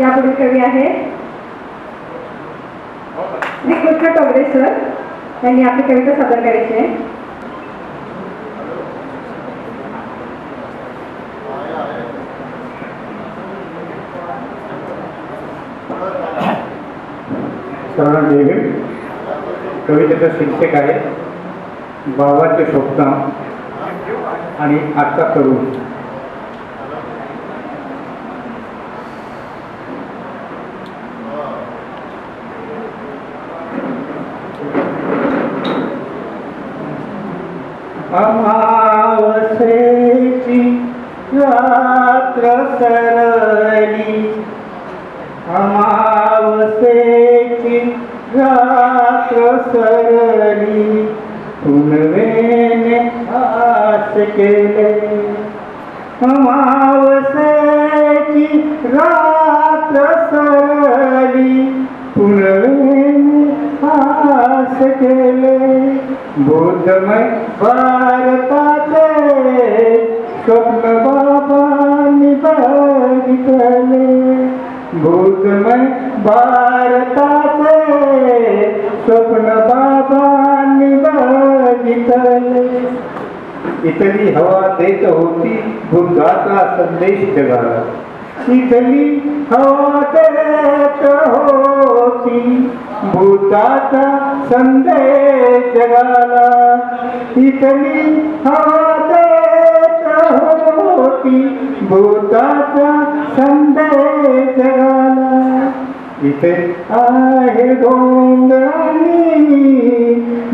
यापुढील कवी आहे. श्री कृष्ण टोबरे सर यांनी आपली कविता सादर करायची. आहे सर्वांना जय कवितेचा शिक्षक आहे बाबाचे स्वप्न आणि आत्ता करून अमावसेची रात्र सरली अमावसेची रात्र सरली पुनवेने आस केले. अमा केले बुद्धमय भारताचे स्वप्न बाबांनी बघितले भूतमय भारताचे स्वप्न बाबांनी बघितले इथली हवा देत होती बुद्धाचा संदेश जगाला इथली हवा देत बुद्धाचा संदेश हवा देत होती बुद्धाचा संदेश जगाला इथे आहे डोंगरांनी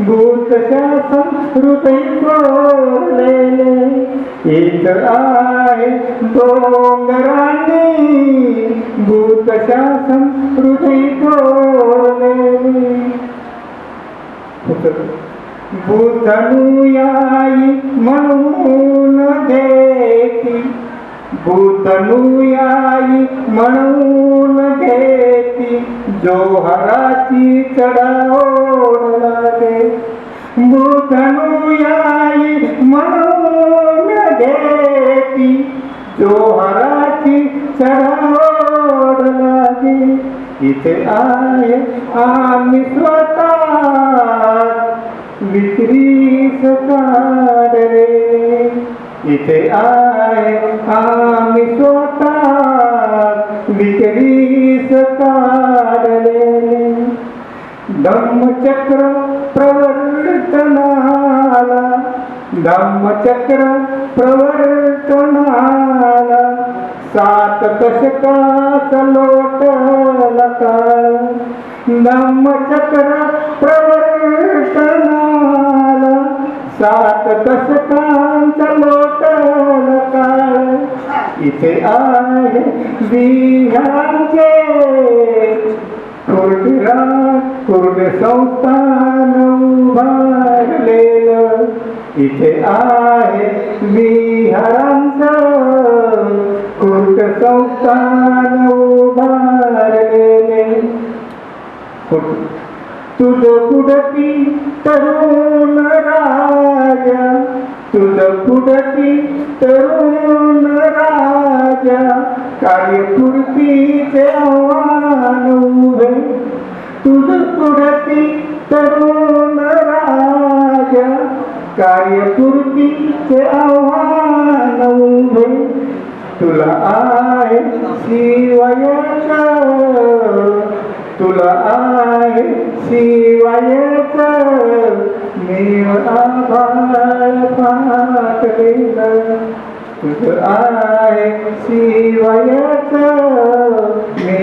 भूतच्या संस्कृती कोरलेले इथं आहे डोंगरांनी भूतच्या संस्कृती कोरलेले बुधनुयाई म्हणून घेती बुधनुयाई म्हणून घेती जोहराची चढाओढ लागे। बुधनुयाई म्हणून घेती जोहराची चढाओढ लागे। इथे आहे आम्ही स्वतः विक्रीस काढले. इथे आहे आम्ही स्वतः विक्रीस काढले. धम्मचक्र प्रवर्तनाला धम्मचक्र प्रवर्तनाला सात दशकात लोटला. धम्मचक्र प्रवर्तनाला सात दशकांचा लोटला काळ इथे आहे बिहारचे कुर्डरा कुर्ड संस्थान उभारलेलं. इथे आहे बिहारांचं कुर्ड संस्थान. तुझ कुडती तरुण राजा तुझ कुडती तरुण राजा कार्यपूर्तीचे आव्हान उभे तुझ कुडती तरुण राजा कार्यपूर्तीचे आव्हान उभे तुला आहे शिवयाचा तुला आहे शिवायच मी आभार फाटलेलं तुझ आहे शिवायच मी